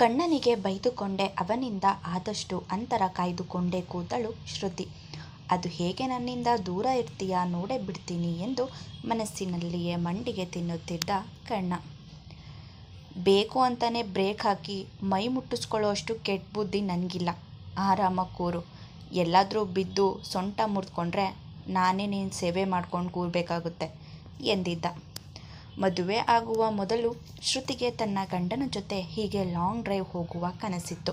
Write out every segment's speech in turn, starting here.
ಕಣ್ಣನಿಗೆ ಬೈದುಕೊಂಡೆ ಅವನಿಂದ ಆದಷ್ಟು ಅಂತರ ಕಾಯ್ದುಕೊಂಡೆ ಕೂತಳು ಶ್ರುತಿ. ಅದು ಹೇಗೆ ನನ್ನಿಂದ ದೂರ ಇರ್ತೀಯಾ ನೋಡೇ ಬಿಡ್ತೀನಿ ಎಂದು ಮನಸ್ಸಿನಲ್ಲಿಯೇ ಮಂಡಿಗೆ ತಿನ್ನುತ್ತಿದ್ದ ಕಣ್ಣ. ಬೇಕು ಅಂತಲೇ ಬ್ರೇಕ್ ಹಾಕಿ ಮೈ ಮುಟ್ಟಿಸ್ಕೊಳ್ಳೋಷ್ಟು ಕೆಟ್ಟ ಬುದ್ಧಿ ನನಗಿಲ್ಲ ಆರಾಮ ಕೂರು. ಎಲ್ಲಾದರೂ ಬಿದ್ದು ಸೊಂಟ ಮುರಿದ್ಕೊಂಡ್ರೆ ನಾನೇ ನೀನು ಸೇವೆ ಮಾಡ್ಕೊಂಡು ಕೂರಬೇಕಾಗುತ್ತೆ ಎಂದಿದ್ದ. ಮದುವೆ ಆಗುವ ಮೊದಲು ಶ್ರುತಿಗೆ ತನ್ನ ಗಂಡನ ಜೊತೆ ಹೀಗೆ ಲಾಂಗ್ ಡ್ರೈವ್ ಹೋಗುವ ಕನಸಿತ್ತು.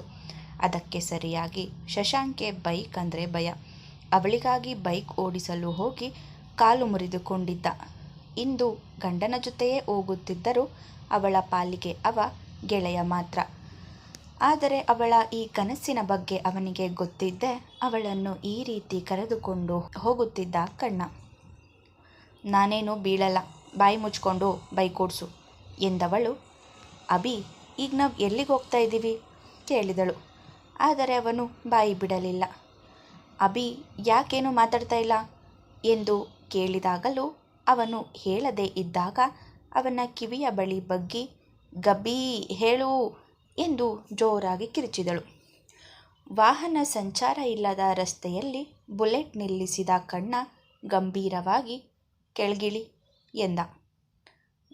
ಅದಕ್ಕೆ ಸರಿಯಾಗಿ ಶಶಾಂಕ್ಗೆ ಬೈಕ್ ಅಂದರೆ ಭಯ. ಅವಳಿಗಾಗಿ ಬೈಕ್ ಓಡಿಸಲು ಹೋಗಿ ಕಾಲು ಮುರಿದುಕೊಂಡಿದ್ದ. ಇಂದು ಗಂಡನ ಜೊತೆಯೇ ಹೋಗುತ್ತಿದ್ದರೂ ಅವಳ ಪಾಲಿಗೆ ಅವ ಗೆಳೆಯ ಮಾತ್ರ. ಆದರೆ ಅವಳ ಈ ಕನಸಿನ ಬಗ್ಗೆ ಅವನಿಗೆ ಗೊತ್ತಿದ್ದೇ ಅವಳನ್ನು ಈ ರೀತಿ ಕರೆದುಕೊಂಡು ಹೋಗುತ್ತಿದ್ದ ಕಣ್ಣ. ನಾನೇನು ಬೀಳಲ್ಲ ಬಾಯಿ ಮುಚ್ಕೊಂಡು ಬೈಕ್ ಓಡ್ಸು ಎಂದವಳು. ಅಭಿ, ಈಗ ನಾವು ಎಲ್ಲಿಗೆ ಹೋಗ್ತಾ ಇದ್ದೀವಿ ಕೇಳಿದಳು. ಆದರೆ ಅವನು ಬಾಯಿ ಬಿಡಲಿಲ್ಲ. ಅಭಿ, ಯಾಕೇನು ಮಾತಾಡ್ತಾ ಇಲ್ಲ ಎಂದು ಕೇಳಿದಾಗಲೂ ಅವನು ಹೇಳದೆ ಇದ್ದಾಗ ಅವನ ಕಿವಿಯ ಬಳಿ ಬಗ್ಗಿ, ಗಬ್ಬಿ, ಹೇಳು ಎಂದು ಜೋರಾಗಿ ಕಿರಿಚಿದಳು ವಾಹನ ಸಂಚಾರ ಇಲ್ಲದ ರಸ್ತೆಯಲ್ಲಿ ಬುಲೆಟ್ ನಿಲ್ಲಿಸಿದ ಕಣ್ಣ ಗಂಭೀರವಾಗಿ, ಕೆಳಗಿಳಿ ಎಂದ.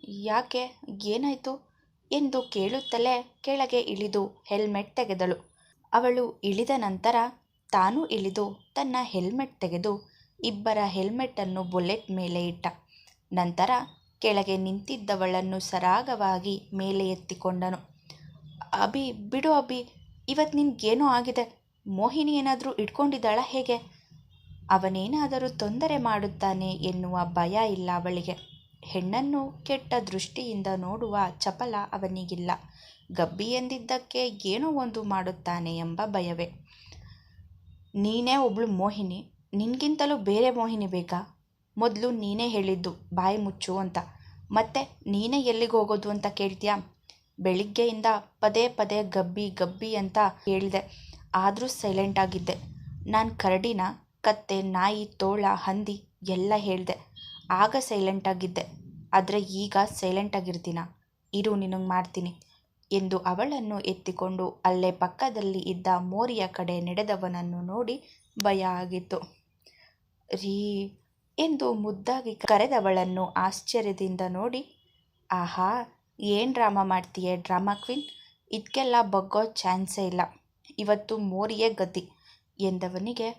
ಯಾಕೆ ಏನಾಯಿತು ಎಂದು ಕೇಳುತ್ತಲೇ ಕೆಳಗೆ ಇಳಿದು ಹೆಲ್ಮೆಟ್ ತೆಗೆದಳು. ಅವಳು ಇಳಿದ ನಂತರ ತಾನೂ ಇಳಿದು ತನ್ನ ಹೆಲ್ಮೆಟ್ ತೆಗೆದು ಇಬ್ಬರ ಹೆಲ್ಮೆಟ್ಟನ್ನು ಬುಲೆಟ್ ಮೇಲೆ ಇಟ್ಟ. ನಂತರ ಕೆಳಗೆ ನಿಂತಿದ್ದವಳನ್ನು ಸರಾಗವಾಗಿ ಮೇಲೆ ಎತ್ತಿಕೊಂಡನು. ಅಭಿ, ಬಿಡು ಅಭಿ ಇವತ್ತು ನಿನ್ಗೇನೋ ಆಗಿದೆ. ಮೋಹಿನಿ ಏನಾದರೂ ಇಟ್ಕೊಂಡಿದ್ದಾಳ ಹೇಗೆ? ಅವನೇನಾದರೂ ತೊಂದರೆ ಮಾಡುತ್ತಾನೆ ಎನ್ನುವ ಭಯ ಇಲ್ಲ ಅವಳಿಗೆ. ಹೆಣ್ಣನ್ನು ಕೆಟ್ಟ ದೃಷ್ಟಿಯಿಂದ ನೋಡುವ ಚಪಲ ಅವನಿಗಿಲ್ಲ. ಗಬ್ಬಿ ಎಂದಿದ್ದಕ್ಕೆ ಏನೋ ಒಂದು ಮಾಡುತ್ತಾನೆ ಎಂಬ ಭಯವೇ. ನೀನೇ ಒಬ್ಳು ಮೋಹಿನಿ. ನಿನ್ಗಿಂತಲೂ ಬೇರೆ ಮೋಹಿನಿ ಬೇಕಾ? ಮೊದಲು ನೀನೇ ಹೇಳಿದ್ದು ಬಾಯಿ ಮುಚ್ಚು ಅಂತ. ಮತ್ತೆ ನೀನೇ ಎಲ್ಲಿಗೆ ಹೋಗೋದು ಅಂತ ಕೇಳ್ತೀಯಾ ಬೆಳಿಗ್ಗೆಯಿಂದ ಪದೇ ಪದೇ ಗಬ್ಬಿ ಗಬ್ಬಿ ಅಂತ ಹೇಳಿದೆ ಆದರೂ ಸೈಲೆಂಟ್ ಆಗಿದ್ದೆ. ನಾನು ಕರಡಿನ, ಕತ್ತೆ, ನಾಯಿ, ತೋಳ, ಹಂದಿ ಎಲ್ಲ ಹೇಳ್ದೆ ಆಗ ಸೈಲೆಂಟ್ ಆಗಿದ್ದೆ. ಆದ್ರೆ ಈಗ ಸೈಲೆಂಟ್ ಆಗಿರ್ತೀನಾ? ಇರು, ನಿನಗೆ ಮಾಡ್ತೀನಿ ಎಂದು ಅವಳನ್ನು ಎತ್ತಿಕೊಂಡು ಅಲ್ಲೇ ಪಕ್ಕದಲ್ಲಿ ಇದ್ದ ಮೋರಿಯ ಕಡೆ ನಡೆದವನನ್ನು ನೋಡಿ ಭಯ ಆಗಿತ್ತು. ರೀ ಎಂದು ಮುದ್ದಾಗಿ ಕರೆದವಳನ್ನು ಆಶ್ಚರ್ಯದಿಂದ ನೋಡಿ, ಆಹಾ, ಏನು ಡ್ರಾಮಾ ಮಾಡ್ತೀಯ ಡ್ರಾಮಾ ಕ್ವೀನ್ ಇದಕ್ಕೆಲ್ಲ ಬಗ್ಗೋ ಚಾನ್ಸೇ ಇಲ್ಲ. ಇವತ್ತು ಮೋರಿಯೇ ಗತಿ ಎಂದವನಿಗೆ,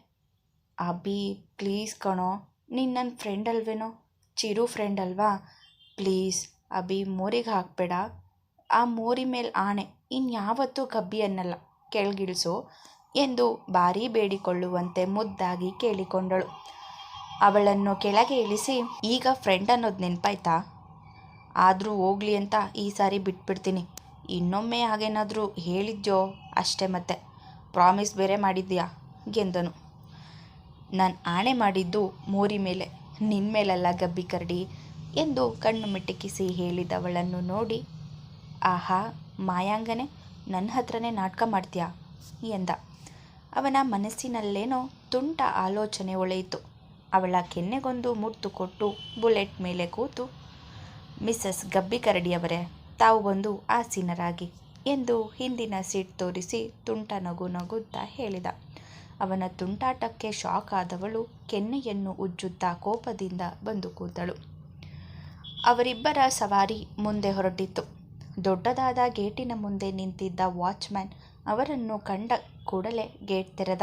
ಅಭಿ, ಪ್ಲೀಸ್ ಕಣೋ ನೀನ್ ನನ್ನ ಫ್ರೆಂಡ್ ಅಲ್ವೇನೋ ಚಿರು ಫ್ರೆಂಡ್ ಅಲ್ವಾ ಪ್ಲೀಸ್ ಅಭಿ ಮೋರಿಗೆ ಹಾಕ್ಬೇಡ. ಆ ಮೋರಿ ಮೇಲೆ ಆಣೆ ಇನ್ಯಾವತ್ತೂ ಗಬ್ಬಿ ಅನ್ನಲ್ಲ ಕೆಳಗಿಳಿಸು ಎಂದು ಭಾರೀ ಬೇಡಿಕೊಳ್ಳುವಂತೆ ಮುದ್ದಾಗಿ ಕೇಳಿಕೊಂಡಳು. ಅವಳನ್ನು ಕೆಳಗೆ ಇಳಿಸಿ, ಈಗ ಫ್ರೆಂಡ್ ಅನ್ನೋದು ನೆನಪಾಯ್ತಾ ಆದರೂ ಹೋಗ್ಲಿ ಅಂತ ಈ ಸಾರಿ ಬಿಟ್ಬಿಡ್ತೀನಿ. ಇನ್ನೊಮ್ಮೆ ಹಾಗೇನಾದರೂ ಹೇಳಿದ್ಯೋ ಅಷ್ಟೇ ಮತ್ತೆ. ಪ್ರಾಮಿಸ್ ಬೇರೆ ಮಾಡಿದ್ಯಾ ಎಂದನು. ನಾನ್ ಆಣೆ ಮಾಡಿದ್ದು ಮೋರಿ ಮೇಲೆ ನಿನ್ಮೇಲಲ್ಲ ಗಬ್ಬಿ ಕರಡಿ ಎಂದು ಕಣ್ಣು ಮಿಟಕಿಸಿ ಹೇಳಿದವಳನ್ನು ನೋಡಿ, ಆಹಾ, ಮಾಯಾಂಗನೆ ನನ್ನ ಹತ್ರನೇ ನಾಟಕ ಮಾಡ್ತೀಯಾ ಎಂದ. ಅವನ ಮನಸ್ಸಿನಲ್ಲೇನೋ ತುಂಟ ಆಲೋಚನೆ ಒಳೆಯಿತು ಅವಳ ಕೆನ್ನೆಗೊಂದು ಮುಟ್ಟು ಕೊಟ್ಟು ಬುಲೆಟ್ ಮೇಲೆ ಕೂತು, ಮಿಸಸ್ ಗಬ್ಬಿ ಕರಡಿಯವರೇ, ತಾವು ಬಂದು ಆಸೀನರಾಗಿ ಎಂದು ಹಿಂದಿನ ಸೀಟ್ ತೋರಿಸಿ ತುಂಟ ನಗು ನಗುತ್ತಾ ಹೇಳಿದ. ಅವನ ತುಂಟಾಟಕ್ಕೆ ಶಾಕ್ ಆದವಳು ಕೆನ್ನೆಯನ್ನು ಉಜ್ಜುತ್ತಾ ಕೋಪದಿಂದ ಬಂದು ಕೂತಳು. ಅವರಿಬ್ಬರ ಸವಾರಿ ಮುಂದೆ ಹೊರಟಿತ್ತು. ದೊಡ್ಡದಾದ ಗೇಟಿನ ಮುಂದೆ ನಿಂತಿದ್ದ ವಾಚ್ಮ್ಯಾನ್ ಅವರನ್ನು ಕಂಡ ಕೂಡಲೇ ಗೇಟ್ ತೆರೆದ.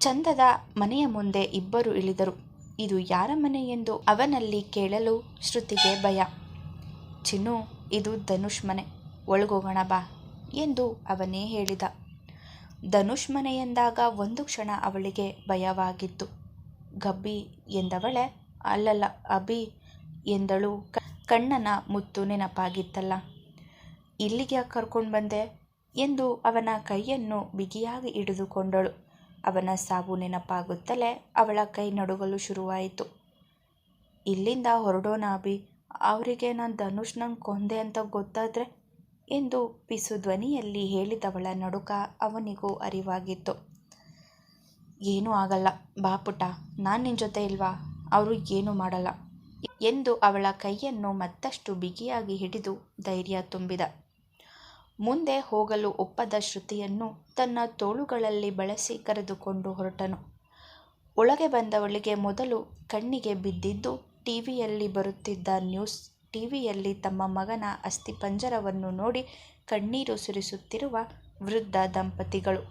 ಚಂದದ ಮನೆಯ ಮುಂದೆ ಇಬ್ಬರು ಇಳಿದರು. ಇದು ಯಾರ ಮನೆ ಎಂದು ಅವನಲ್ಲಿ ಕೇಳಲು ಶ್ರುತಿಗೆ ಭಯ. ಚಿನ್ನು, ಇದು ಧನುಷ್ ಮನೆ ಒಳಗೋಗೋಣ ಬಾ ಎಂದು ಅವನೇ ಹೇಳಿದ. ಧನುಷ್ ಮನೆ ಎಂದಾಗ ಒಂದು ಕ್ಷಣ ಅವಳಿಗೆ ಭಯವಾಗಿತ್ತು. ಗಬ್ಬಿ ಎಂದವಳೆ ಅಲ್ಲಲ್ಲ, ಅಭಿ ಎಂದಳು ಕಣ್ಣನ ಮುತ್ತು ನೆನಪಾಗಿತ್ತಲ್ಲ. ಇಲ್ಲಿಗೆ ಕರ್ಕೊಂಡು ಬಂದೆ ಎಂದು ಅವನ ಕೈಯನ್ನು ಬಿಗಿಯಾಗಿ ಹಿಡಿದುಕೊಂಡಳು. ಅವನ ಸಾವು ನೆನಪಾಗುತ್ತಲೇ ಅವಳ ಕೈ ನಡುಗಲು ಶುರುವಾಯಿತು. ಇಲ್ಲಿಂದ ಹೊರಡೋಣ ಅಭಿ ಅವರಿಗೆ ನಾನು ಧನುಷ್ ನಂಗೆ ಕೊಂದೆ ಅಂತ ಗೊತ್ತಾದ್ರೆ ಎಂದು ಪಿಸು ಧ್ವನಿಯಲ್ಲಿ ಹೇಳಿದವಳ ನಡುಕ ಅವನಿಗೂ ಅರಿವಾಗಿತ್ತು. ಏನೂ ಆಗಲ್ಲ, ಬಾ ಪುಟ್ಟ, ನಾನ್ ನಿನ್ ಜೊತೆ ಇಲ್ವಾ ಅವರು ಏನೂ ಮಾಡಲ್ಲ ಎಂದು ಅವಳ ಕೈಯನ್ನು ಮತ್ತಷ್ಟು ಬಿಗಿಯಾಗಿ ಹಿಡಿದು ಧೈರ್ಯ ತುಂಬಿದ. ಮುಂದೆ ಹೋಗಲು ಒಪ್ಪದ ಶ್ರುತಿಯನ್ನು ತನ್ನ ತೋಳುಗಳಲ್ಲಿ ಬಳಸಿ ಕರೆದುಕೊಂಡು ಹೊರಟನು. ಒಳಗೆ ಬಂದವಳಿಗೆ ಮೊದಲು ಕಣ್ಣಿಗೆ ಬಿದ್ದಿದ್ದು ಟಿವಿಯಲ್ಲಿ ಬರುತ್ತಿದ್ದ ನ್ಯೂಸ್. ಟಿವಿಯಲ್ಲಿ ತಮ್ಮ ಮಗನ ಅಸ್ಥಿಪಂಜರವನ್ನು ನೋಡಿ ಕಣ್ಣೀರು ಸುರಿಸುತ್ತಿರುವ ವೃದ್ಧ ದಂಪತಿಗಳು.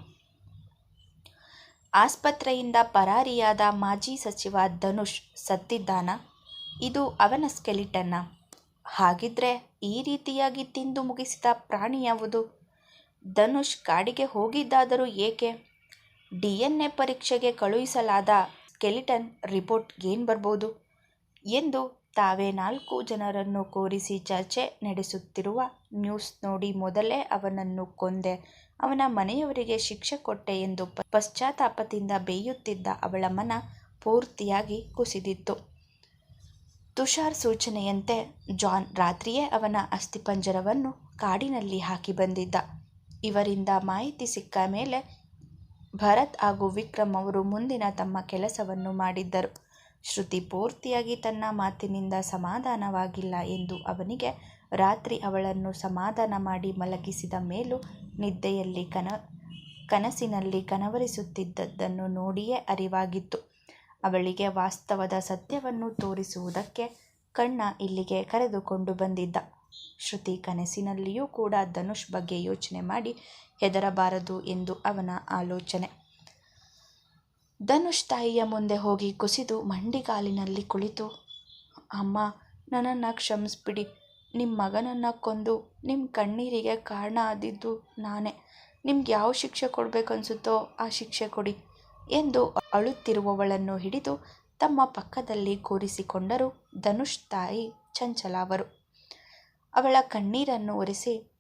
ಆಸ್ಪತ್ರೆಯಿಂದ ಪರಾರಿಯಾದ ಮಾಜಿ ಸಚಿವ ಧನುಷ್ ಸತ್ತಿದ್ದಾನಾ? ಇದು ಅವನ ಸ್ಕೆಲಿಟನ್ನ ಹಾಗಿದ್ರೆ ಈ ರೀತಿಯಾಗಿ ತಿಂದು ಮುಗಿಸಿದ ಪ್ರಾಣಿ ಯಾವುದು? ಧನುಷ್ ಕಾಡಿಗೆ ಹೋಗಿದ್ದಾದರೂ ಏಕೆ? ಡಿಎನ್ಎ ಪರೀಕ್ಷೆಗೆ ಕಳುಹಿಸಲಾದ ಸ್ಕೆಲಿಟನ್ ರಿಪೋರ್ಟ್ ಏನ್ ಬರ್ಬೋದು? ಎಂದು ತಾವೇ ನಾಲ್ಕು ಜನರನ್ನು ಕೋರಿಸಿ ಚರ್ಚೆ ನಡೆಸುತ್ತಿರುವ ನ್ಯೂಸ್ ನೋಡಿ ಮೊದಲೇ ಅವನನ್ನು ಕೊಂದೆ ಅವನ ಮನೆಯವರಿಗೆ ಶಿಕ್ಷೆ ಕೊಟ್ಟೆ ಎಂದು ಪಶ್ಚಾತ್ತಾಪದಿಂದ ಬೇಯುತ್ತಿದ್ದ ಅವಳ ಮನ ಪೂರ್ತಿಯಾಗಿ ಕುಸಿದಿತ್ತು. ತುಷಾರ್ ಸೂಚನೆಯಂತೆ ಜಾನ್ ರಾತ್ರಿಯೇ ಅವನ ಅಸ್ಥಿಪಂಜರವನ್ನು ಕಾಡಿನಲ್ಲಿ ಹಾಕಿ ಬಂದಿದ್ದ. ಇವರಿಂದ ಮಾಹಿತಿ ಸಿಕ್ಕ ಮೇಲೆ ಭರತ್ ಹಾಗೂ ವಿಕ್ರಮ್ ಅವರು ಮುಂದಿನ ತಮ್ಮ ಕೆಲಸವನ್ನು ಮಾಡಿದ್ದರು. ಶ್ರುತಿ ಪೂರ್ತಿಯಾಗಿ ತನ್ನ ಮಾತಿನಿಂದ ಸಮಾಧಾನವಾಗಿಲ್ಲ ಎಂದು ಅವನಿಗೆ ರಾತ್ರಿ ಅವಳನ್ನು ಸಮಾಧಾನ ಮಾಡಿ ಮಲಗಿಸಿದ ಮೇಲೂ ನಿದ್ದೆಯಲ್ಲಿ ಕನ, ಕನಸಿನಲ್ಲಿ ಕನವರಿಸುತ್ತಿದ್ದದ್ದನ್ನು ನೋಡಿಯೇ ಅರಿವಾಗಿತ್ತು. ಅವಳಿಗೆ ವಾಸ್ತವದ ಸತ್ಯವನ್ನು ತೋರಿಸುವುದಕ್ಕೆ ಕಣ್ಣ ಇಲ್ಲಿಗೆ ಕರೆದುಕೊಂಡು ಬಂದಿದ್ದ. ಶ್ರುತಿ ಕನಸಿನಲ್ಲಿಯೂ ಕೂಡ ಧನುಷ್ ಬಗ್ಗೆ ಯೋಚನೆ ಮಾಡಿ ಹೆದರಬಾರದು ಎಂದು ಅವನ ಆಲೋಚನೆ. ಧನುಷ್ ತಾಯಿಯ ಮುಂದೆ ಹೋಗಿ ಕುಸಿದು ಮಂಡಿಗಾಲಿನಲ್ಲಿ ಕುಳಿತು, ಅಮ್ಮ, ನನ್ನನ್ನು ಕ್ಷಮಿಸ್ಬಿಡಿ. ನಿಮ್ಮ ಮಗನನ್ನು ಕೊಂದು ನಿಮ್ಮ ಕಣ್ಣೀರಿಗೆ ಕಾರಣ ಆದಿದ್ದು ನಾನೇ. ನಿಮ್ಗೆ ಯಾವ ಶಿಕ್ಷೆ ಕೊಡಬೇಕನ್ಸುತ್ತೋ ಆ ಶಿಕ್ಷೆ ಕೊಡಿ ಎಂದು ಅಳುತ್ತಿರುವವಳನ್ನು ಹಿಡಿದು ತಮ್ಮ ಪಕ್ಕದಲ್ಲಿ ಕೂರಿಸಿಕೊಂಡರು ಧನುಷ್ ತಾಯಿ ಚಂಚಲ ಅವರು. ಅವಳ ಕಣ್ಣೀರನ್ನು ಒರೆಸಿ,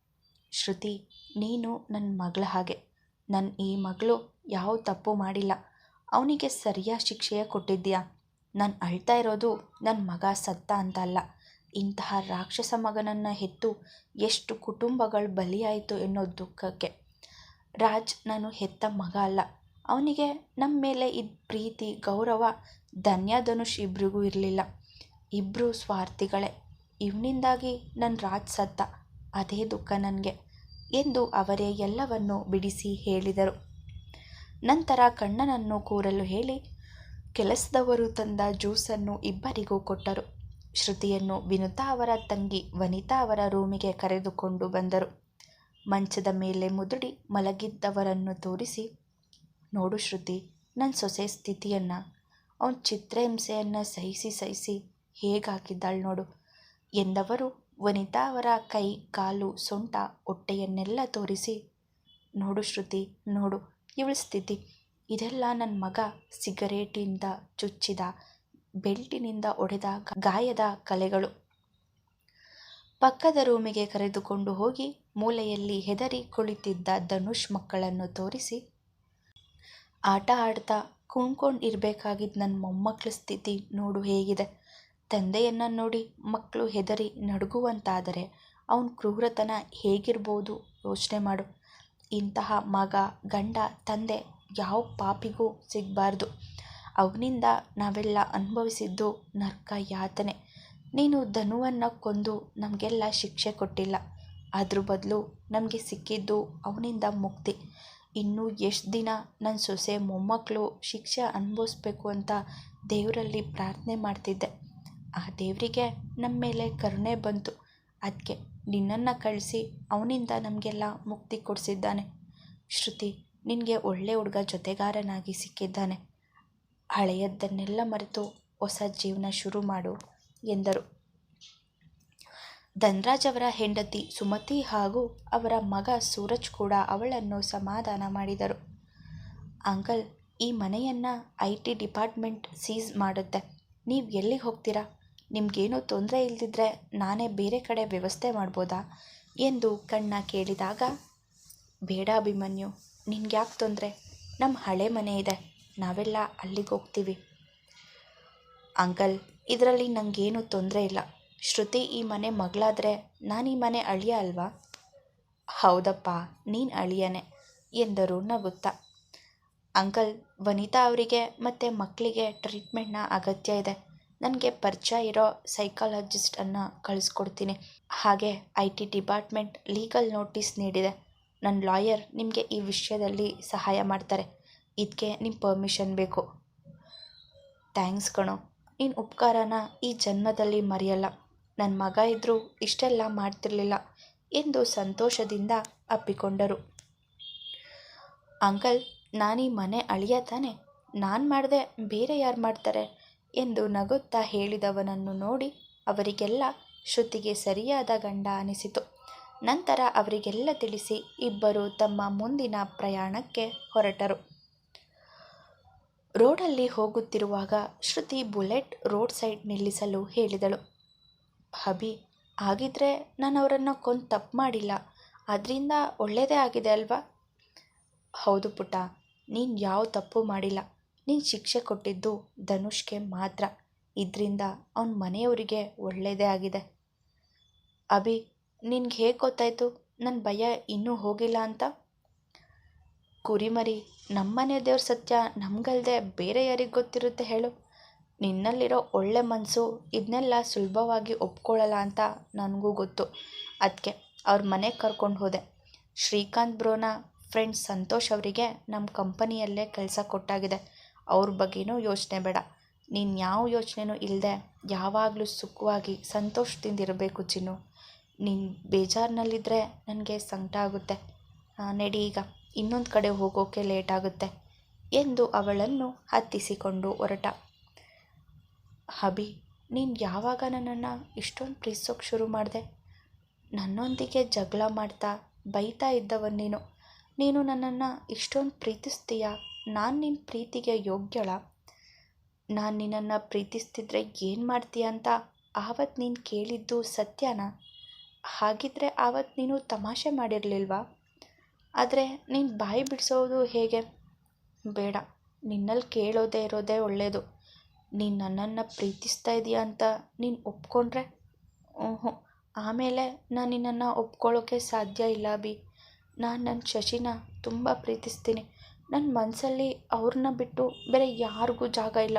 ಶ್ರುತಿ, ನೀನು ನನ್ನ ಮಗಳ ಹಾಗೆ. ನನ್ನ ಈ ಮಗಳು ಯಾವ ತಪ್ಪು ಮಾಡಿಲ್ಲ. ಅವ್ನಿಗೆ ಸರಿಯಾದ ಶಿಕ್ಷೆಯ ಕೊಟ್ಟಿದ್ದೀಯಾ ನಾನು ಅಳ್ತಾ ಇರೋದು ನನ್ನ ಮಗ ಸತ್ತ ಅಂತ ಅಲ್ಲ. ಇಂತಹ ರಾಕ್ಷಸ ಮಗನನ್ನು ಹೆತ್ತು ಎಷ್ಟು ಕುಟುಂಬಗಳು ಬಲಿಯಾಯಿತು ಎನ್ನೋ ದುಃಖಕ್ಕೆ. ರಾಜ್ ನಾನು ಹೆತ್ತ ಮಗ ಅಲ್ಲ. ಅವನಿಗೆ ನಮ್ಮ ಮೇಲೆ ಇದ್ದ ಪ್ರೀತಿ, ಗೌರವ ಧನ್ಯ ಧನುಷ್ ಇಬ್ರಿಗೂ ಇರಲಿಲ್ಲ ಇಬ್ಬರೂ ಸ್ವಾರ್ಥಿಗಳೇ. ಇವನಿಂದಾಗಿ ನನ್ನ ರಾಜ್ ಸತ್ತ. ಅದೇ ದುಃಖ ನನಗೆ ಎಂದು ಅವರೇ ಎಲ್ಲವನ್ನು ಬಿಡಿಸಿ ಹೇಳಿದರು. ನಂತರ ಕಣ್ಣನನ್ನು ಕೂರಲು ಹೇಳಿ ಕೆಲಸದವರು ತಂದ ಜ್ಯೂಸನ್ನು ಇಬ್ಬರಿಗೂ ಕೊಟ್ಟರು. ಶ್ರುತಿಯನ್ನು ವಿನುತಾ ಅವರ ತಂಗಿ ವನಿತಾ ಅವರ ರೂಮಿಗೆ ಕರೆದುಕೊಂಡು ಬಂದರು. ಮಂಚದ ಮೇಲೆ ಮುದುಡಿ ಮಲಗಿದ್ದವರನ್ನು ತೋರಿಸಿ ನೋಡು ಶ್ರುತಿ ನನ್ನ ಸೊಸೆ ಸ್ಥಿತಿಯನ್ನು ಅವನ ಚಿತ್ರಹಿಂಸೆಯನ್ನು ಸಹಿಸಿ ಸಹಿಸಿ ಹೇಗಾಕಿದ್ದಾಳು ನೋಡು ಎಂದವರು ವನಿತಾ ಅವರ ಕೈ, ಕಾಲು, ಸೊಂಟ, ಹೊಟ್ಟೆಯನ್ನೆಲ್ಲ ತೋರಿಸಿ ನೋಡು ಶ್ರುತಿ ನೋಡು ಇವ್ಳ್ ಸ್ಥಿತಿ. ಇದೆಲ್ಲ ನನ್ನ ಮಗ ಸಿಗರೇಟಿಂದ ಚುಚ್ಚಿದ, ಬೆಲ್ಟಿನಿಂದ ಒಡೆದ ಗಾಯದ ಕಲೆಗಳು. ಪಕ್ಕದ ರೂಮಿಗೆ ಕರೆದುಕೊಂಡು ಹೋಗಿ ಮೂಲೆಯಲ್ಲಿ ಹೆದರಿ ಕುಳಿತಿದ್ದ ಧನುಷ್ ಮಕ್ಕಳನ್ನು ತೋರಿಸಿ ಆಟ ಆಡ್ತಾ ಕುಣ್ಕೊಂಡು ಇರಬೇಕಾಗಿದ್ದ ನನ್ನ ಮೊಮ್ಮಕ್ಕಳ ಸ್ಥಿತಿ ನೋಡು ಹೇಗಿದೆ. ತಂದೆಯನ್ನು ನೋಡಿ ಮಕ್ಕಳು ಹೆದರಿ ನಡುಗುವಂತಾದರೆ ಅವನ ಕ್ರೂರತನ ಹೇಗಿರ್ಬೋದು ಯೋಚನೆ ಮಾಡು. ಇಂತಹ ಮಗ, ಗಂಡ, ತಂದೆ ಯಾವ ಪಾಪಿಗೂ ಸಿಗಬಾರ್ದು ಅವನಿಂದ ನಾವೆಲ್ಲ ಅನುಭವಿಸಿದ್ದು ನರ್ಕ ಯಾತನೆ. ನೀನು ಧನುವನ್ನು ಕೊಂದು ನಮಗೆಲ್ಲ ಶಿಕ್ಷೆ ಕೊಟ್ಟಿಲ್ಲ. ಅದ್ರ ಬದಲು ನಮಗೆ ಸಿಕ್ಕಿದ್ದು ಅವನಿಂದ ಮುಕ್ತಿ. ಇನ್ನೂ ಎಷ್ಟು ದಿನ ನನ್ನ ಸೊಸೆ ಮೊಮ್ಮಕ್ಕಳು ಶಿಕ್ಷೆ ಅನುಭವಿಸ್ಬೇಕು ಅಂತ ದೇವರಲ್ಲಿ ಪ್ರಾರ್ಥನೆ ಮಾಡ್ತಿದ್ದೆ. ಆ ದೇವರಿಗೆ ನಮ್ಮ ಮೇಲೆ ಕರುಣೆ ಬಂತು. ಅದ್ಕೆ ನಿನ್ನನ್ನ ಕಳಿಸಿ ಅವನಿಂದ ನಮಗೆಲ್ಲ ಮುಕ್ತಿ ಕೊಡಿಸಿದ್ದಾನೆ ಶ್ರುತಿ ನಿನಗೆ ಒಳ್ಳೆ ಹುಡುಗ ಜೊತೆಗಾರನಾಗಿ ಸಿಕ್ಕಿದ್ದಾನೆ. ಹಳೆಯದನ್ನೆಲ್ಲ ಮರೆತು ಹೊಸ ಜೀವನ ಶುರು ಮಾಡು ಎಂದರು. ಧನ್ರಾಜ್ ಅವರ ಹೆಂಡತಿ ಸುಮತಿ ಹಾಗೂ ಅವರ ಮಗ ಸೂರಜ್ ಕೂಡ ಅವಳನ್ನು ಸಮಾಧಾನ ಮಾಡಿದರು. ಅಂಕಲ್, ಈ ಮನೆಯನ್ನು ಐ ಟಿ ಡಿಪಾರ್ಟ್ಮೆಂಟ್ ಸೀಸ್ ಮಾಡುತ್ತೆ. ನೀವು ಎಲ್ಲಿಗೆ ಹೋಗ್ತೀರಾ? ನಿಮ್ಗೇನೂ ತೊಂದರೆ ಇಲ್ದಿದ್ರೆ ನಾನೇ ಬೇರೆ ಕಡೆ ವ್ಯವಸ್ಥೆ ಮಾಡ್ಬೋದಾ ಎಂದು ಕಣ್ಣ ಕೇಳಿದಾಗ, ಬೇಡ ಅಭಿಮನ್ಯು, ನಿನ್ಗ್ಯಾಕ್ ತೊಂದರೆ ನಮ್ಮ ಹಳೆ ಮನೆ ಇದೆ. ನಾವೆಲ್ಲ ಅಲ್ಲಿಗೆ ಹೋಗ್ತೀವಿ ಅಂಕಲ್, ಇದರಲ್ಲಿ ನನಗೇನು ತೊಂದರೆ ಇಲ್ಲ. ಶ್ರುತಿ ಈ ಮನೆ ಮಗಳಾದರೆ ನಾನು ಈ ಮನೆ ಅಳಿಯ ಅಲ್ವಾ? ಹೌದಪ್ಪ, ನೀನು ಅಳಿಯನೆ, ಎಂದರು ನಗುತ್ತಾ. ಅಂಕಲ್, ವನಿತಾ ಅವರಿಗೆ ಮತ್ತು ಮಕ್ಕಳಿಗೆ ಟ್ರೀಟ್ಮೆಂಟ್ನ ಅಗತ್ಯ ಇದೆ. ನನಗೆ ಪರಿಚಯ ಇರೋ ಸೈಕಾಲಜಿಸ್ಟನ್ನು ಕಳಿಸ್ಕೊಡ್ತೀನಿ. ಹಾಗೆ I T department legal notice ನೀಡಿದೆ. ನನ್ನ ಲಾಯರ್ ನಿಮಗೆ ಈ ವಿಷಯದಲ್ಲಿ ಸಹಾಯ ಮಾಡ್ತಾರೆ. ಇದಕ್ಕೆ ನಿಮ್ಮ ಪರ್ಮಿಷನ್ ಬೇಕು. ಥ್ಯಾಂಕ್ಸ್ ಕಣೋ. ನಿನ್ನ ಉಪಕಾರನ ಈ ಜನ್ಮದಲ್ಲಿ ಮರೆಯಲ್ಲ. ನನ್ನ ಮಗ ಇದ್ದರೂ ಇಷ್ಟೆಲ್ಲ ಮಾಡ್ತಿರ್ಲಿಲ್ಲ. ಎಂದು ಸಂತೋಷದಿಂದ ಅಪ್ಪಿಕೊಂಡರು. ಅಂಕಲ್, ನಾನೀ ಮನೆ ಅಳಿಯ ತಾನೆ? ನಾನು ಮಾಡಿದೆ ಬೇರೆ ಯಾರು ಮಾಡ್ತಾರೆ? ಎಂದು ನಗುತ್ತಾ ಹೇಳಿದವನನ್ನು ನೋಡಿ ಅವರಿಗೆಲ್ಲ ಶ್ರುತಿಗೆ ಸರಿಯಾದ ಗಂಡ ಅನಿಸಿತು. ನಂತರ ಅವರಿಗೆಲ್ಲ ತಿಳಿಸಿ ಇಬ್ಬರು ತಮ್ಮ ಮುಂದಿನ ಪ್ರಯಾಣಕ್ಕೆ ಹೊರಟರು. ರೋಡಲ್ಲಿ ಹೋಗುತ್ತಿರುವಾಗ ಶ್ರುತಿ ಬುಲೆಟ್ ರೋಡ್ ಸೈಡ್ ನಿಲ್ಲಿಸಲು ಹೇಳಿದಳು. ಹಬಿ ಆಗಿದ್ರೆ ನಾನು ಅವರನ್ನು ಕೊಂದು ತಪ್ಪು ಮಾಡಿಲ್ಲ. ಅದರಿಂದ ಒಳ್ಳೆಯದೇ ಆಗಿದೆ ಅಲ್ವಾ? ಹೌದು ಪುಟ್ಟ, ನೀನು ಯಾವ ತಪ್ಪು ಮಾಡಿಲ್ಲ. ನೀನು ಶಿಕ್ಷೆ ಕೊಟ್ಟಿದ್ದು ಧನುಷ್ಗೆ ಮಾತ್ರ. ಇದರಿಂದ ಅವನ ಮನೆಯವರಿಗೆ ಒಳ್ಳೆಯದೇ ಆಗಿದೆ. ಅಭಿ, ನಿನ್ಗೆ ಹೇಗೆ ಗೊತ್ತಾಯಿತು? ನನ್ನ ಭಯ ಇನ್ನೂ ಹೋಗಿಲ್ಲ ಅಂತ? ಕುರಿಮರಿ, ನಮ್ಮನೆ ದೇವ್ರ ಸತ್ಯ ನಮಗಲ್ದೆ ಬೇರೆ ಯಾರಿಗೆ ಗೊತ್ತಿರುತ್ತೆ ಹೇಳು. ನಿನ್ನಲ್ಲಿರೋ ಒಳ್ಳೆ ಮನಸ್ಸು ಇದನ್ನೆಲ್ಲ ಸುಲಭವಾಗಿ ಒಪ್ಕೊಳ್ಳಲ್ಲ ಅಂತ ನನಗೂ ಗೊತ್ತು. ಅದಕ್ಕೆ ಅವ್ರ ಮನೆಗೆ ಕರ್ಕೊಂಡು ಹೋದೆ. ಶ್ರೀಕಾಂತ್ ಬ್ರೋನ ಫ್ರೆಂಡ್ ಸಂತೋಷ್ ಅವರಿಗೆ ನಮ್ಮ ಕಂಪನಿಯಲ್ಲೇ ಕೆಲಸ ಕೊಟ್ಟಾಗಿದೆ. ಅವ್ರ ಬಗ್ಗೆನೂ ಯೋಚನೆ ಬೇಡ. ನೀನು ಯಾವ ಯೋಚನೆನೂ ಇಲ್ಲದೆ ಯಾವಾಗಲೂ ಸುಖವಾಗಿ ಸಂತೋಷದಿಂದ ಇರಬೇಕು ಚಿನ್ನು. ನೀನು ಬೇಜಾರಿನಲ್ಲಿದ್ದರೆ ನನಗೆ ಸಂಕಟ ಆಗುತ್ತೆ. ನಡಿ ಈಗ. ಇನ್ನೊಂದು ಕಡೆ ಹೋಗೋಕೆ ಲೇಟ್ ಆಗುತ್ತೆ ಎಂದು ಅವಳನ್ನು ಹತ್ತಿಸಿಕೊಂಡು ಹೊರಟ. ಹಬಿ, ನೀನು ಯಾವಾಗ ನನ್ನನ್ನು ಇಷ್ಟೊಂದು ಪ್ರೀತಿಸೋಕೆ ಶುರು ಮಾಡಿದೆ? ನನ್ನೊಂದಿಗೆ ಜಗಳ ಮಾಡ್ತಾ ಬೈತಾ ಇದ್ದವನ್ ನೀನು. ನೀನು ನನ್ನನ್ನು ಇಷ್ಟೊಂದು ಪ್ರೀತಿಸ್ತೀಯ? ನಾನು ನಿನ್ನ ಪ್ರೀತಿಗೆ ಯೋಗ್ಯಳ. ನಾನು ನಿನ್ನನ್ನು ಪ್ರೀತಿಸ್ತಿದ್ರೆ ಏನು ಮಾಡ್ತೀಯ ಅಂತ ಆವತ್ತು ನೀನು ಕೇಳಿದ್ದು ಸತ್ಯನಾ. ಹಾಗಿದ್ರೆ ಆವತ್ತು ನೀನು ತಮಾಷೆ ಮಾಡಿರಲಿಲ್ವಾ? ಆದರೆ ನೀನು ಬಾಯಿ ಬಿಡಿಸೋದು ಹೇಗೆ? ಬೇಡ ನಿನ್ನಲ್ಲಿ ಕೇಳೋದೇ ಇರೋದೇ ಒಳ್ಳೆಯದು ನೀನು ನನ್ನನ್ನು ಪ್ರೀತಿಸ್ತಾ ಇದೀಯ ಅಂತ ನೀನು ಒಪ್ಕೊಂಡ್ರೆ? ಹ್ಞೂ ಆಮೇಲೆ ನಾನು ನಿನ್ನನ್ನು ಒಪ್ಕೊಳ್ಳೋಕ್ಕೆ ಸಾಧ್ಯ ಇಲ್ಲ ಬಿ. ನಾನು ನನ್ನ ಶಶಿನ ತುಂಬ ಪ್ರೀತಿಸ್ತೀನಿ. ನನ್ನ ಮನಸ್ಸಲ್ಲಿ ಅವ್ರನ್ನ ಬಿಟ್ಟು ಬೇರೆ ಯಾರಿಗೂ ಜಾಗ ಇಲ್ಲ.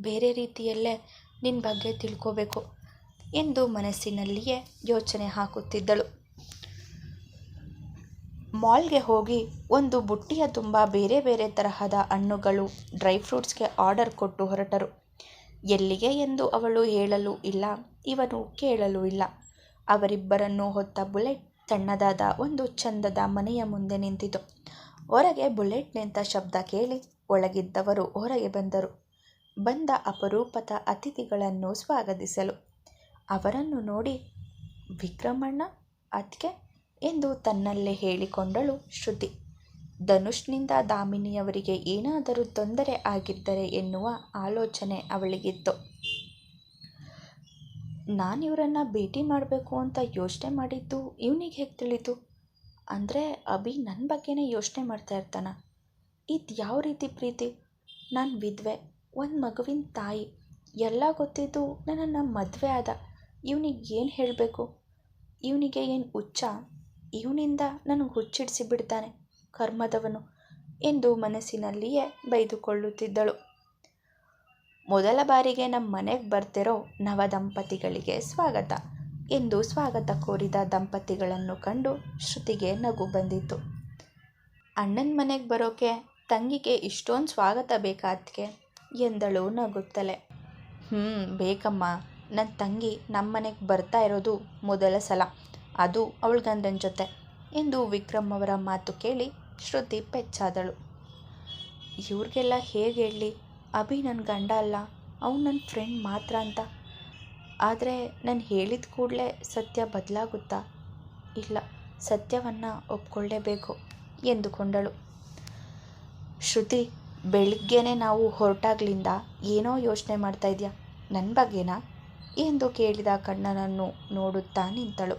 ಬೇರೆ ರೀತಿಯಲ್ಲೇ ನಿನ್ನ ಬಗ್ಗೆ ತಿಳ್ಕೋಬೇಕು ಎಂದು ಮನಸ್ಸಿನಲ್ಲಿಯೇ ಯೋಚನೆ ಹಾಕುತ್ತಿದ್ದಳು. ಮಾಲ್ಗೆ ಹೋಗಿ ಒಂದು ಬುಟ್ಟಿಯ ತುಂಬ ಬೇರೆ ಬೇರೆ ತರಹದ ಹಣ್ಣುಗಳು, ಡ್ರೈ ಫ್ರೂಟ್ಸ್ಗೆ ಆರ್ಡರ್ ಕೊಟ್ಟು ಹೊರಟರು. ಎಲ್ಲಿಗೆ ಎಂದು ಅವಳು ಹೇಳಲು ಇಲ್ಲ, ಇವನು ಕೇಳಲು ಇಲ್ಲ. ಅವರಿಬ್ಬರನ್ನು ಹೊತ್ತ ಬುಲೆಟ್ ತಣ್ಣದಾದ ಒಂದು ಚಂದದ ಮನೆಯ ಮುಂದೆ ನಿಂತಿತು. ಹೊರಗೆ ಬುಲೆಟ್ ನಿಂತ ಶಬ್ದ ಕೇಳಿ ಒಳಗಿದ್ದವರು ಹೊರಗೆ ಬಂದರು. ಬಂದ ಅಪರೂಪದ ಅತಿಥಿಗಳನ್ನು ಸ್ವಾಗತಿಸಲು. ಅವರನ್ನು ನೋಡಿ, ವಿಕ್ರಮಣ್ಣ ಅದಕ್ಕೆ ಎಂದು ತನ್ನಲ್ಲೇ ಹೇಳಿಕೊಂಡಳು ಶ್ರುತಿ. ಧನುಷ್ನಿಂದ ದಾಮಿನಿಯವರಿಗೆ ಏನಾದರೂ ತೊಂದರೆ ಆಗಿದ್ದರೆ ಎನ್ನುವ ಆಲೋಚನೆ ಅವಳಿಗಿತ್ತು. ನಾನು ಇವರನ್ನು ಭೇಟಿ ಮಾಡಬೇಕು ಅಂತ ಯೋಚನೆ ಮಾಡಿದ್ದು ಇವನಿಗೆ ಹೇಗೆ ತಿಳಿತು ಅಂದರೆ ಅಭಿ ನನ್ನ ಬಗ್ಗೆನೇ ಯೋಚನೆ ಮಾಡ್ತಾ ಇರ್ತಾನ. ಇದು ಯಾವ ರೀತಿ ಪ್ರೀತಿ? ನಾನು ವಿಧವೆ ಒಂದು ಮಗುವಿನ ತಾಯಿ. ಎಲ್ಲ ಗೊತ್ತಿದ್ದು ನನ್ನನ್ನು ಮದುವೆ ಆದ. ಇವನಿಗೆ ಏನು ಹೇಳಬೇಕು? ಇವನಿಗೆ ಏನು ಹುಚ್ಚ? ಇವನಿಂದ ನನಗೆ ಹುಚ್ಚಿಡಿಸಿ ಬಿಡ್ತಾನೆ ಕರ್ಮದವನು ಎಂದು ಮನಸ್ಸಿನಲ್ಲಿಯೇ ಬೈದುಕೊಳ್ಳುತ್ತಿದ್ದಳು. ಮೊದಲ ಬಾರಿಗೆ ನಮ್ಮ ಮನೆಗೆ ಬರ್ತಿರೋ ನವ ದಂಪತಿಗಳಿಗೆ ಸ್ವಾಗತ. ಎಂದು ಸ್ವಾಗತ ಕೋರಿದ ದಂಪತಿಗಳನ್ನು ಕಂಡು ಶ್ರುತಿಗೆ ನಗು ಬಂದಿತು ಅಣ್ಣನ ಮನೆಗೆ ಬರೋಕೆ ತಂಗಿಗೆ ಇಷ್ಟೊಂದು ಸ್ವಾಗತ ಬೇಕಾದ್ಕೆ? ಎಂದಳು ನಗುತ್ತಲೆ. ಹ್ಞೂ ಬೇಕಮ್ಮ. ನನ್ನ ತಂಗಿ ನಮ್ಮ ಮನೆಗೆ ಬರ್ತಾ ಇರೋದು ಮೊದಲ ಸಲ. ಅದು ಅವಳ ಗಂಡನ ಜೊತೆ, ಎಂದು ವಿಕ್ರಮ್ ಅವರ ಮಾತು ಕೇಳಿ ಶ್ರುತಿ ಪೆಚ್ಚಾದಳು. ಇವ್ರಿಗೆಲ್ಲ ಹೇಗೆ ಹೇಳಲಿ ಅಭಿ ನನ್ನ ಗಂಡ ಅಲ್ಲ. ಅವನು ನನ್ನ ಫ್ರೆಂಡ್ ಮಾತ್ರ ಅಂತ ಆದರೆ ನಾನು ಹೇಳಿದ ಕೂಡಲೇ ಸತ್ಯ ಬದಲಾಗುತ್ತಾ? ಇಲ್ಲ, ಸತ್ಯವನ್ನು ಒಪ್ಕೊಳ್ಳೇಬೇಕು ಎಂದುಕೊಂಡಳು. ಶ್ರುತಿ, ಬೆಳಿಗ್ಗೆನೆ ನಾವು ಹೊರಟಾಗ್ಲಿಂದ ಏನೋ ಯೋಚನೆ ಮಾಡ್ತಾ ಇದೆಯಾ? ನನ್ನ ಬಗ್ಗೆನಾ? ಎಂದು ಕೇಳಿದ ಕಣ್ಣನನ್ನು ನೋಡುತ್ತಾ ನಿಂತಳು.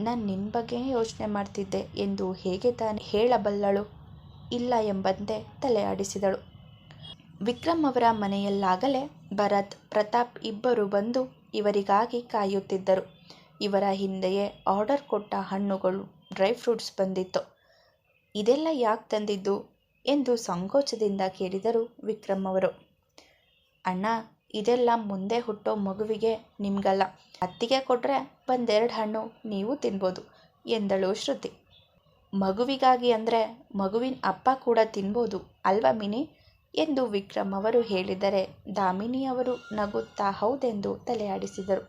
ನಾನು ನಿನ್ನ ಬಗ್ಗೆನೇ ಯೋಚನೆ ಮಾಡ್ತಿದ್ದೆ ಎಂದು ಹೇಗೆ ತಾನು ಹೇಳಬಲ್ಲಳು? ಇಲ್ಲ ಎಂಬಂತೆ ತಲೆ ಆಡಿಸಿದಳು ವಿಕ್ರಮ್ ಅವರ ಮನೆಯಲ್ಲಾಗಲೇ ಭರತ್, ಪ್ರತಾಪ್ ಇಬ್ಬರು ಬಂದು ಇವರಿಗಾಗಿ ಕಾಯುತ್ತಿದ್ದರು. ಇವರ ಹಿಂದೆಯೇ ಆರ್ಡರ್ ಕೊಟ್ಟ ಹಣ್ಣುಗಳು, ಡ್ರೈ ಫ್ರೂಟ್ಸ್ ಬಂದಿತ್ತು. ಇದೆಲ್ಲ ಯಾಕೆ ತಂದಿದ್ದು ಎಂದು ಸಂಕೋಚದಿಂದ ಕೇಳಿದರು ವಿಕ್ರಮ್ ಅವರು. ಅಣ್ಣ, ಇದೆಲ್ಲ ಮುಂದೆ ಹುಟ್ಟೋ ಮಗುವಿಗೆ ನಿಮಗಲ್ಲ. ಅತ್ತಿಗೆ ಕೊಟ್ಟರೆ ಒಂದೆರಡು ಹಣ್ಣು ನೀವು ತಿನ್ಬೋದು, ಎಂದಳು ಶ್ರುತಿ. ಮಗುವಿಗಾಗಿ ಅಂದರೆ ಮಗುವಿನ ಅಪ್ಪ ಕೂಡ ತಿನ್ಬೋದು, ಅಲ್ವಾ ಮಿನಿ? ಎಂದು ವಿಕ್ರಮ್ ಅವರು ಹೇಳಿದರೆ ದಾಮಿನಿ ಅವರು ನಗುತ್ತಾ ಹೌದೆಂದು ತಲೆಯಾಡಿಸಿದರು.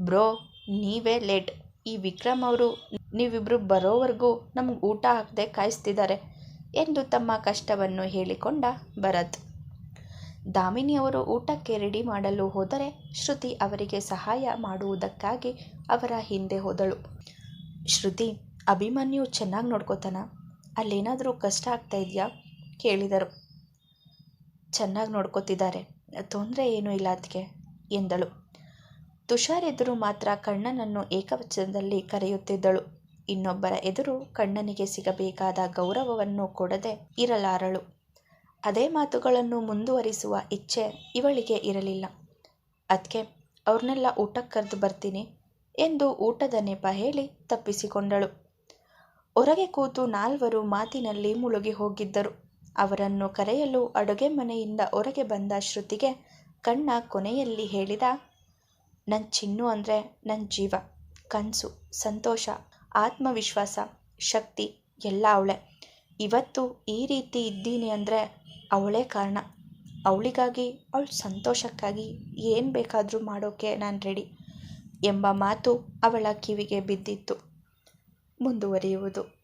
ಬ್ರೋ, ನೀವೇ ಲೇಟ್. ಈ ವಿಕ್ರಮ್ ಅವರು ನೀವಿಬ್ಬರು ಬರೋವರೆಗೂ ನಮ್ಗೆ ಊಟ ಹಾಕದೆ ಕಾಯಿಸ್ತಿದ್ದಾರೆ ಎಂದು ತಮ್ಮ ಕಷ್ಟವನ್ನು ಹೇಳಿಕೊಂಡ ಭರತ್. ದಾಮಿನಿಯವರು ಊಟಕ್ಕೆ ರೆಡಿ ಮಾಡಲು ಹೋದರೆ ಶ್ರುತಿ ಅವರಿಗೆ ಸಹಾಯ ಮಾಡುವುದಕ್ಕಾಗಿ ಅವರ ಹಿಂದೆ ಹೋದಳು. ಶ್ರುತಿ, ಅಭಿಮನ್ಯು ಚೆನ್ನಾಗಿ ನೋಡ್ಕೋತಾನ? ಅಲ್ಲೇನಾದರೂ ಕಷ್ಟ ಆಗ್ತಾ ಇದೆಯಾ? ಕೇಳಿದರು. ಚೆನ್ನಾಗಿ ನೋಡ್ಕೋತಿದ್ದಾರೆ. ತೊಂದರೆ ಏನೂ ಇಲ್ಲ ಅದಕ್ಕೆ ಎಂದಳು. ತುಷಾರ್ ಎದುರು ಮಾತ್ರ ಕಣ್ಣನನ್ನು ಏಕವಚನದಲ್ಲಿ ಕರೆಯುತ್ತಿದ್ದಳು. ಇನ್ನೊಬ್ಬರ ಎದುರು ಕಣ್ಣನಿಗೆ ಸಿಗಬೇಕಾದ ಗೌರವವನ್ನು ಕೊಡದೆ ಇರಲಾರಳು. ಅದೇ ಮಾತುಗಳನ್ನು ಮುಂದುವರಿಸುವ ಇಚ್ಛೆ ಇವಳಿಗೆ ಇರಲಿಲ್ಲ. ಅದಕ್ಕೆ ಅವ್ರನ್ನೆಲ್ಲ ಊಟಕ್ಕೆ ಕರೆದು ಬರ್ತೀನಿ ಎಂದು ಊಟದ ನೆಪ ಹೇಳಿ ತಪ್ಪಿಸಿಕೊಂಡಳು. ಹೊರಗೆ ಕೂತು ನಾಲ್ವರು ಮಾತಿನಲ್ಲಿ ಮುಳುಗಿ ಹೋಗಿದ್ದರು. ಅವರನ್ನು ಕರೆಯಲು ಅಡುಗೆ ಮನೆಯಿಂದ ಹೊರಗೆ ಬಂದ ಶ್ರುತಿಗೆ ಕಣ್ಣ ಕೊನೆಯಲ್ಲಿ ಹೇಳಿದ ನನ್ನ ಚಿನ್ನು ಅಂದರೆ ನನ್ನ ಜೀವ, ಕನಸು, ಸಂತೋಷ, ಆತ್ಮವಿಶ್ವಾಸ, ಶಕ್ತಿ, ಎಲ್ಲ ಅವಳೆ. ಇವತ್ತು ಈ ರೀತಿ ಇದ್ದೀನಿ ಅಂದರೆ ಅವಳೇ ಕಾರಣ. ಅವಳಿಗಾಗಿ, ಅವಳ ಸಂತೋಷಕ್ಕಾಗಿ ಏನು ಬೇಕಾದರೂ ಮಾಡೋಕ್ಕೆ ನಾನು ರೆಡಿ ಎಂಬ ಮಾತು ಅವಳ ಕಿವಿಗೆ ಬಿದ್ದಿತ್ತು. ಮುಂದುವರಿಯುವುದು.